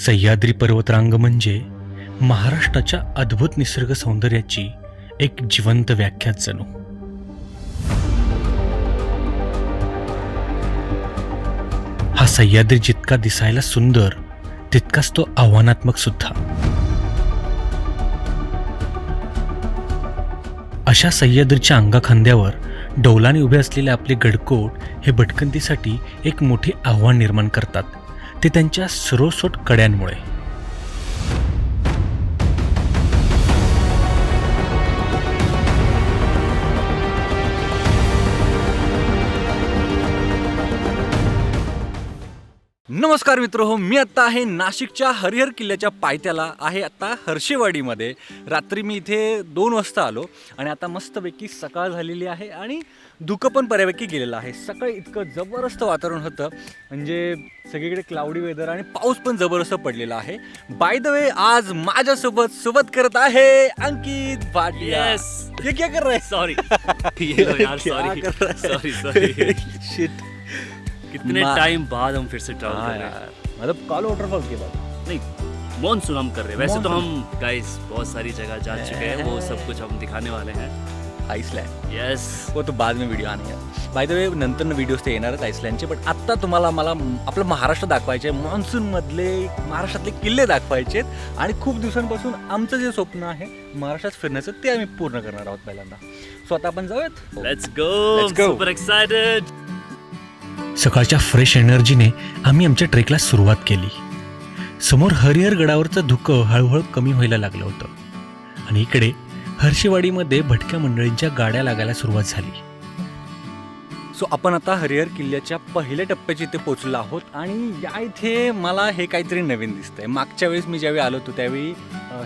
सह्याद्री पर्वतरांग म्हणजे महाराष्ट्राच्या अद्भुत निसर्ग सौंदर्याची एक जिवंत व्याख्याच जणू हा सह्याद्री जितका दिसायला सुंदर तितकाच तो आव्हानात्मक सुद्धा. अशा सह्याद्रीच्या अंगाखांद्यावर डौलाने उभे असलेले आपले गडकोट हे भटकंतीसाठी एक मोठे आव्हान निर्माण करतात. ते त्यांच्या सरोसोट कड्यांमुळे. नमस्कार मित्र हो मी आत्ता आहे नाशिकच्या हरिहर किल्ल्याच्या पायथ्याला. आहे आत्ता हर्षेवाडीमध्ये. रात्री मी इथे दोन वाजता आलो आणि आता मस्तपैकी सकाळ झालेली आहे आणि धुकं पण बऱ्यापैकी गेलेलं आहे. सकाळी इतकं जबरदस्त वातावरण होतं. म्हणजे सगळीकडे क्लाउडी वेदर आणि पाऊस पण जबरदस्त पडलेला आहे. बाय द वे आज माझ्यासोबत सोबत करत आहे अंकित भाटिया. Yes. ये क्या कर रहा है? सॉरी ये लो यार क्या सॉरी कर रहा है? Sorry sorry Shit. कितने मा- टाइम बाद हम फिर से ट्रैवल हाँ कर रहे यार. मतलब कॉल वाटरफॉल के बाद। नहीं मॉनसून हम कर रहे हैं। वैसे तो. हम गाइस बहुत सारी जगह जा चुके हैं वो सब कुछ हम दिखाने वाले हैं। आइसलँड यस वो तो बाद में व्हिडिओ आने बाय द वे नंतर व्हिडिओज ते येणारच आईसलँडचे पण आत्ता तुम्हाला मला आपलं महाराष्ट्र दाखवायचे मान्सूनमधले महाराष्ट्रातले किल्ले दाखवायचे आहेत. आणि खूप दिवसांपासून आमचं जे स्वप्न आहे महाराष्ट्रात फिरण्याचं ते आम्ही पूर्ण करणार आहोत पहिल्यांदा. सो आता आपण जाऊयात. Let's go Let's go. Super excited सकाळच्या फ्रेश एनर्जीने आम्ही आमच्या ट्रेकला सुरुवात केली. समोर हरिहर गडावरचं धुकं हळूहळू कमी व्हायला लागलं होतं. आणि इकडे हर्षेवाडीमध्ये भटक्या मंडळींच्या गाड्या लागायला सुरुवात झाली. सो आपण आता हरिहर किल्ल्याच्या पहिल्या टप्प्याच्या इथे पोचलो आहोत आणि या इथे मला हे काहीतरी नवीन दिसतंय. मागच्या वेळेस मी ज्यावेळी आलो होतो त्यावेळी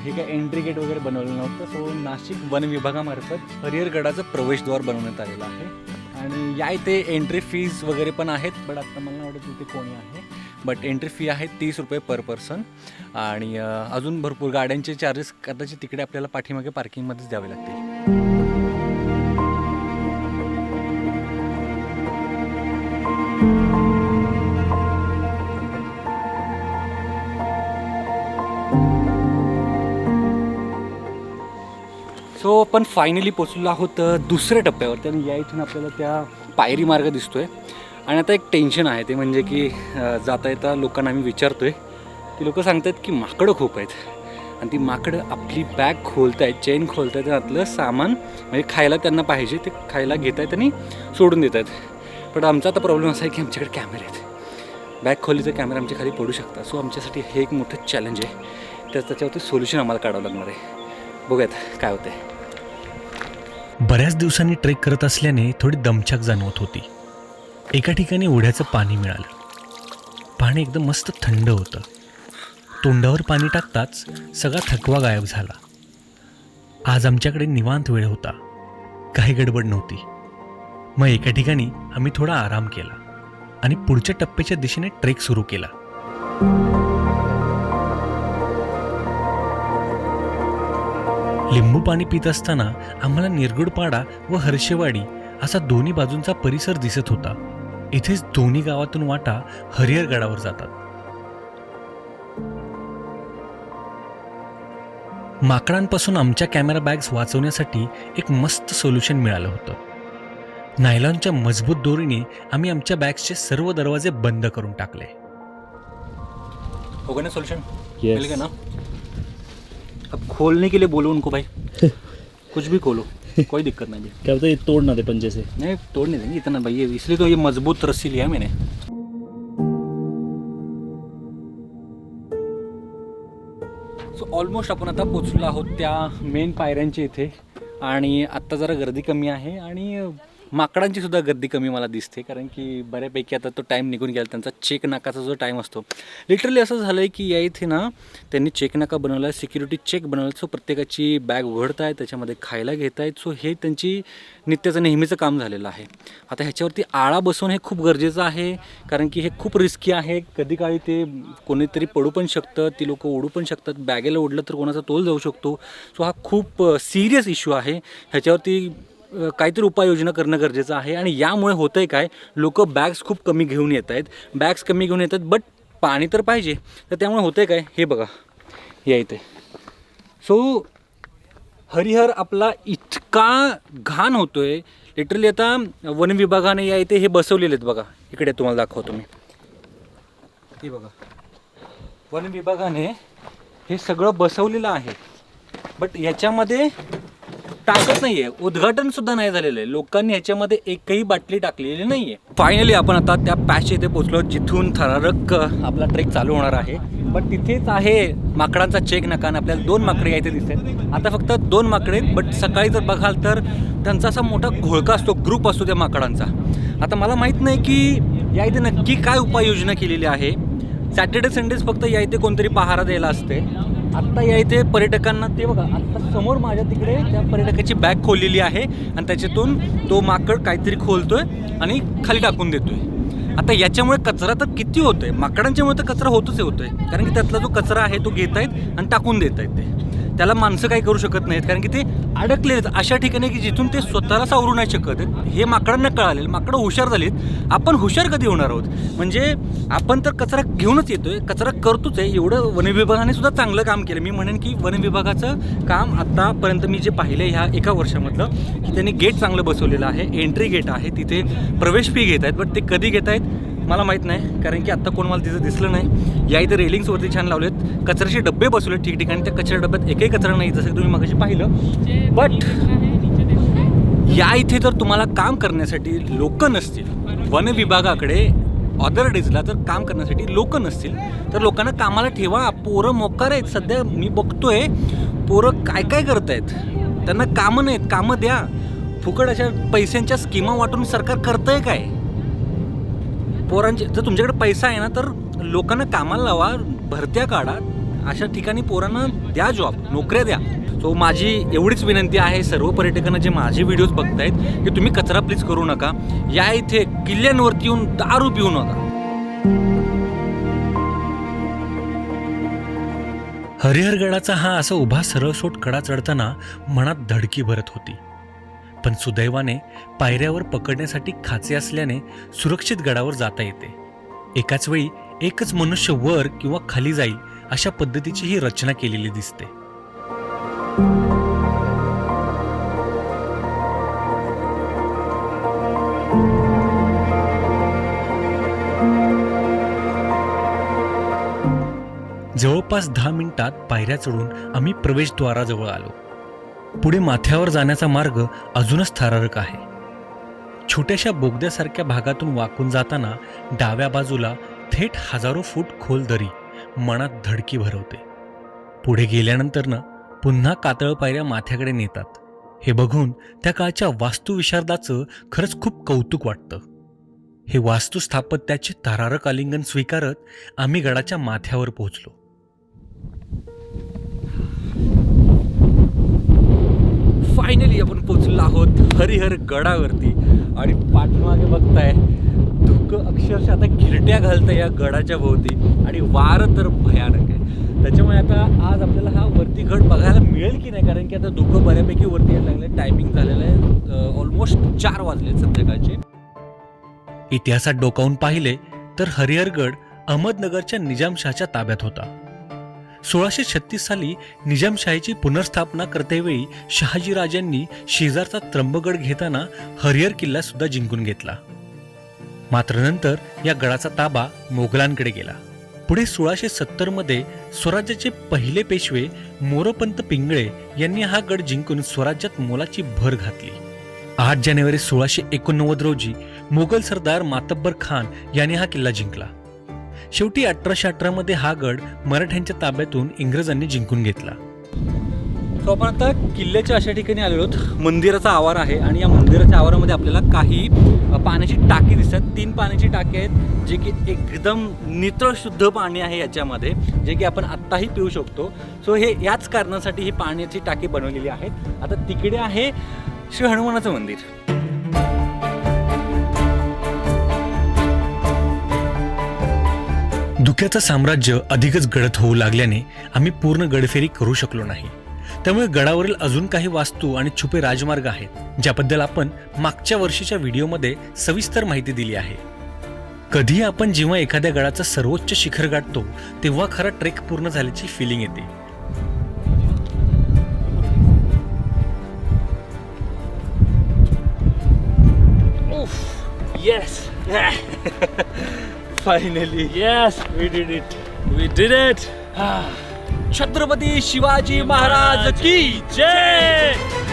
हे काय एंट्री गेट वगैरे बनवलं नव्हतं. सो नाशिक वन विभागामार्फत हरिहर गडाचं प्रवेशद्वार बनवण्यात आलेलं आहे. आणि या इथे एंट्री फीज वगैरे पण आहेत बट आता मला वाटत इथे कोणी आहे. बट एंट्री फी आहे तीस रुपये पर पर्सन आणि अजून भरपूर गाड्यांचे चार्जेस कदाचित तिकडे आपल्याला पाठीमागे पार्किंगमध्येच द्यावे लागतील. सो आपण फायनली पोचलो आहोत दुसऱ्या टप्प्यावर आणि या इथून आपल्याला त्या पायरी मार्ग दिसतोय. आणि आता एक टेन्शन आहे ते म्हणजे की जाता येता लोकांना आम्ही विचारतोय. की लोक सांगतात की माकडं खूप आहेत. आणि ती माकडं आपली बॅग खोलत आहेत चेन खोलत आहेत त्यातलं सामान म्हणजे खायला त्यांना पाहिजे ते खायला घेत आहेत आणि सोडून देत आहेत पण आमचा आता प्रॉब्लेम असा आहे की आमच्याकडे कॅमेरे आहेत. बॅग खोली तर कॅमेरा आमच्या खाली पडू शकतात सो आमच्यासाठी हे एक मोठं चॅलेंज आहे. तर त्याच्यावरती सोल्युशन आम्हाला काढावं लागणार आहे. बघूयात काय होतं बऱ्याच दिवसांनी ट्रेक करत असल्याने थोडी दमछाक जाणवत होती. एका ठिकाणी ओढ्याचं पाणी मिळालं. पाणी एकदम मस्त थंड होतं. तोंडावर पाणी टाकताच सगळा थकवा गायब झाला. आज आमच्याकडे निवांत वेळ होता. काही गडबड नव्हती. मग एका ठिकाणी आम्ही थोडा आराम केला आणि पुढच्या टप्प्याच्या दिशेने ट्रेक सुरू केला. लिंबू पाणी पित असताना आम्हाला निरगुडपाडा व हर्षेवाडी असा दोन्ही बाजूंचा परिसर दिसत होता. इथेच दोन्ही गावातून वाटा हरिहर गडावर जातात. माकडांपासून आमच्या कॅमेरा बॅग्स वाचवण्यासाठी एक मस्त सोल्युशन मिळालं होतं. नायलॉनच्या मजबूत दोरीने आम्ही आमच्या बॅग्सचे सर्व दरवाजे बंद करून टाकले. होगा ना सोल्यूशन? मिल गया ना? अब खोलने के लिए बोलो उनको भाई. कुछ भी खोलो. कोई दिक्कत नहीं है। क्या होता है तोड़ ना दे पंजे से। नहीं तोड़ नहीं देंगे इतना भाई ये इसलिए तो ये मजबूत रस्सी लिया मैंने। सो ऑलमोस्ट आपण आता पोचलो आहोत त्या मेन पायऱ्यांच्या इथे. आणि आत्ता जरा गर्दी कमी आहे आणि माकडांची सुद्धा गर्दी कमी मला दिसते कारण की बऱ्यापैकी आता तो टाईम निघून गेला त्यांचा चेक नाकाचा जो टाईम असतो. लिटरली असं झालं आहे की या इथे ना त्यांनी चेक नाका बनवला आहे सिक्युरिटी चेक बनवला सो प्रत्येकाची बॅग उघडत आहे त्याच्यामध्ये खायला घेत आहेत सो हे त्यांची नित्याचं नेहमीचं काम झालेलं आहे. आता ह्याच्यावरती आळा बसवणं हे खूप गरजेचं आहे कारण की हे खूप रिस्की आहे. कधी काळी ते कोणीतरी पडू पण शकतं ती लोकं ओढू पण शकतात बॅगेला ओढलं तर कोणाचा तोल जाऊ शकतो. सो हा खूप सिरियस इश्यू आहे. ह्याच्यावरती काहीतरी उपाययोजना करणं गरजेचं आहे आणि यामुळे होतं आहे काय? लोक बॅग्स खूप कमी घेऊन येत आहेत. बॅग्स कमी घेऊन येतात बट पाणी तर पाहिजे. तर त्यामुळे होतं आहे काय? हे बघा. या इथे. सो हरिहर आपला इतका घाण होतो आहे लिटरली आता वन विभागाने या इथे हे बसवलेले आहेत बघा. इकडे तुम्हाला दाखवतो मी. हे बघा. वन विभागाने हे सगळं बसवलेलं आहे. बट याच्यामध्ये टाकत नाहीये. उद्घाटन सुद्धा नाही झालेलं आहे. लोकांनी याच्यामध्ये एकही बाटली टाकलेली नाहीये. फायनली आपण आता त्या पॅच इथे पोहोचलो जिथून थरारक आपला ट्रेक चालू होणार आहे. बट तिथेच आहे माकडांचा चेक नका आणि आपल्याला दोन माकडे यायचे दिसतात. आता फक्त दोन माकडे आहेत बट सकाळी जर बघाल तर त्यांचा असा मोठा घोळका असतो ग्रुप असतो त्या माकडांचा. आता मला माहीत नाही की या इथे नक्की काय उपाययोजना केलेली आहे. सॅटर्डे संडेज फक्त या इथे कोणतरी पहारा द्यायला असते. आत्ता या इथे पर्यटकांना ते बघा आत्ता समोर माझ्या तिकडे त्या पर्यटकाची बॅग खोललेली आहे आणि त्याच्यातून तो माकड काहीतरी खोलतोय आणि खाली टाकून देतोय. आता याच्यामुळे कचरा तर किती होतोय? माकडांच्यामुळे तर कचरा होतच होतोय. कारण की त्यातला जो कचरा आहे तो घेत आहेत आणि टाकून देत आहेत ते. त्याला माणसं काही करू शकत नाहीत कारण की ते अडकले आहेत. अशा ठिकाणी की जिथून ते स्वतःला सावरू नाही शकत. हे माकडांना कळाले माकडं हुशार झालीत. आपण हुशार कधी होणार आहोत? म्हणजे आपण तर कचरा घेऊनच येतोय कचरा करतोच आहे. एवढं वनविभागाने सुद्धा चांगलं काम केलं. मी म्हणेन की वनविभागाचं काम आत्तापर्यंत मी जे पाहिलं ह्या एका वर्षामधलं की त्यांनी गेट चांगलं बसवलेलं आहे. एंट्री गेट आहे. तिथे प्रवेश फी घेत आहेत बट ते कधी घेत आहेत मला माहीत नाही कारण की आत्ता कोण मला तिथं दिसलं नाही. या इथे रेलिंग्सवरती छान लावलेत कचऱ्याचे डबे बसवले ठिकठिकाणी. त्या कचऱ्या डब्यात एकही कचरा नाही जसं तुम्ही मगाशी पाहिलं. बट या इथे जर तुम्हाला काम करण्यासाठी लोक नसतील वन विभागाकडे ऑदर डेजला जर काम करण्यासाठी लोक नसतील तर लोकांना कामाला ठेवा. पोरं मोकार आहेत. सध्या मी बघतोय पोरं काय काय करत आहेत त्यांना कामं नाहीत. कामं द्या. फुकट अशा पैशांच्या स्कीमा वाटून सरकार करतंय काय? पोरांचे जर तुमच्याकडे पैसा आहे ना तर लोकांना कामाला लावा भरत्या काढा. अशा ठिकाणी पोरांना द्या जॉब नोकऱ्या द्या. सो माझी एवढीच विनंती आहे सर्व पर्यटकांना जे माझे व्हिडिओज बघतायत की तुम्ही कचरा प्लीज करू नका. या इथे किल्ल्यांवरती येऊन दारू पिऊ नका. हरिहरगडाचा हा असा उभा सरळसोट कडा चढताना मनात धडकी भरत होती. पण सुदैवाने पायऱ्यावर पकडण्यासाठी खाचे असल्याने सुरक्षित गडावर जाता येते. एकाच वेळी एकच मनुष्य वर किंवा खाली जाईल अशा पद्धतीची ही रचना केलेली दिसते. जवळपास दहा मिनिटात पायऱ्या चढून आम्ही प्रवेशद्वाराजवळ आलो. पुढे माथ्यावर जाण्याचा मार्ग अजूनच थरारक आहे. छोट्याशा बोगद्यासारख्या भागातून वाकून जाताना डाव्या बाजूला थेट हजारो फूट खोल दरी मनात धडकी भरवते. पुढे गेल्यानंतरनं पुन्हा कातळ पायऱ्या माथ्याकडे नेतात. हे बघून त्या काळच्या वास्तुविशारदाचं खरंच खूप कौतुक वाटतं. हे वास्तुस्थापत्याचे थरारक आलिंगन स्वीकारत आम्ही गडाच्या माथ्यावर पोहोचलो. फायनली आपण पोचलो आहोत हरिहर गडावरती. आणि पाठीमागे बघताय धुकं अक्षरशः आता घिरट्या घालतं या गडाच्या भोवती. आणि वारं तर भयानक आहे. त्याच्यामुळे आता आज आपल्याला हा वरती गड बघायला मिळेल की नाही? कारण की आता धुकं बऱ्यापैकी वरती यायला लागलं टायमिंग झालेलं आहे. ऑलमोस्ट चार वाजले संध्याकाळचे. इतिहासात डोकावून पाहिले तर हरिहरगड अहमदनगरच्या निजामशाहच्या ताब्यात होता. सोळाशे छत्तीस साली निजामशाहीची पुनर्स्थापना करतेवेळी शहाजीराजांनी शेजारचा त्र्यंबगड घेताना हरिहर किल्ला सुद्धा जिंकून घेतला. मात्र नंतर या गडाचा ताबा मोगलांकडे गेला. पुढे सोळाशे सत्तरमध्ये स्वराज्याचे पहिले पेशवे मोरपंत पिंगळे यांनी हा गड जिंकून स्वराज्यात मोलाची भर घातली. आठ जानेवारी सोळाशे एकोणनव्वद रोजी मोगल सरदार मातब्बर खान यांनी हा किल्ला जिंकला. शेवटी अठराशे अठरा मध्ये हा गड मराठ्यांच्या ताब्यातून इंग्रजांनी जिंकून घेतला. सो आपण आता किल्ल्याच्या अशा ठिकाणी आलेलो आहोत. मंदिराचा आवार आहे आणि या मंदिराच्या आवारामध्ये आपल्याला काही पाण्याची टाकी दिसतात. तीन पाण्याची टाकी आहेत जे की एकदम नितळ शुद्ध पाणी आहे याच्यामध्ये जे की आपण आत्ताही पिऊ शकतो. सो हे याच कारणासाठी ही पाण्याची टाकी बनवलेली आहे आता तिकडे आहे श्री हनुमानाचं मंदिर. धुक्याचं साम्राज्य अधिकच गडत होऊ लागल्याने आम्ही पूर्ण गडफेरी करू शकलो नाही. त्यामुळे गडावरील अजून काही वास्तू आणि छुपे राजमार्ग आहेत ज्याबद्दल आपण मागच्या वर्षीच्या व्हिडिओमध्ये सविस्तर माहिती दिली आहे. कधी आपण जेव्हा एखाद्या गडाचं सर्वोच्च शिखर गाठतो तेव्हा खरा ट्रेक पूर्ण झाल्याची फिलिंग येते. Yes finally yes we did it we did it Chhatrapati Shivaji Maharaj की जय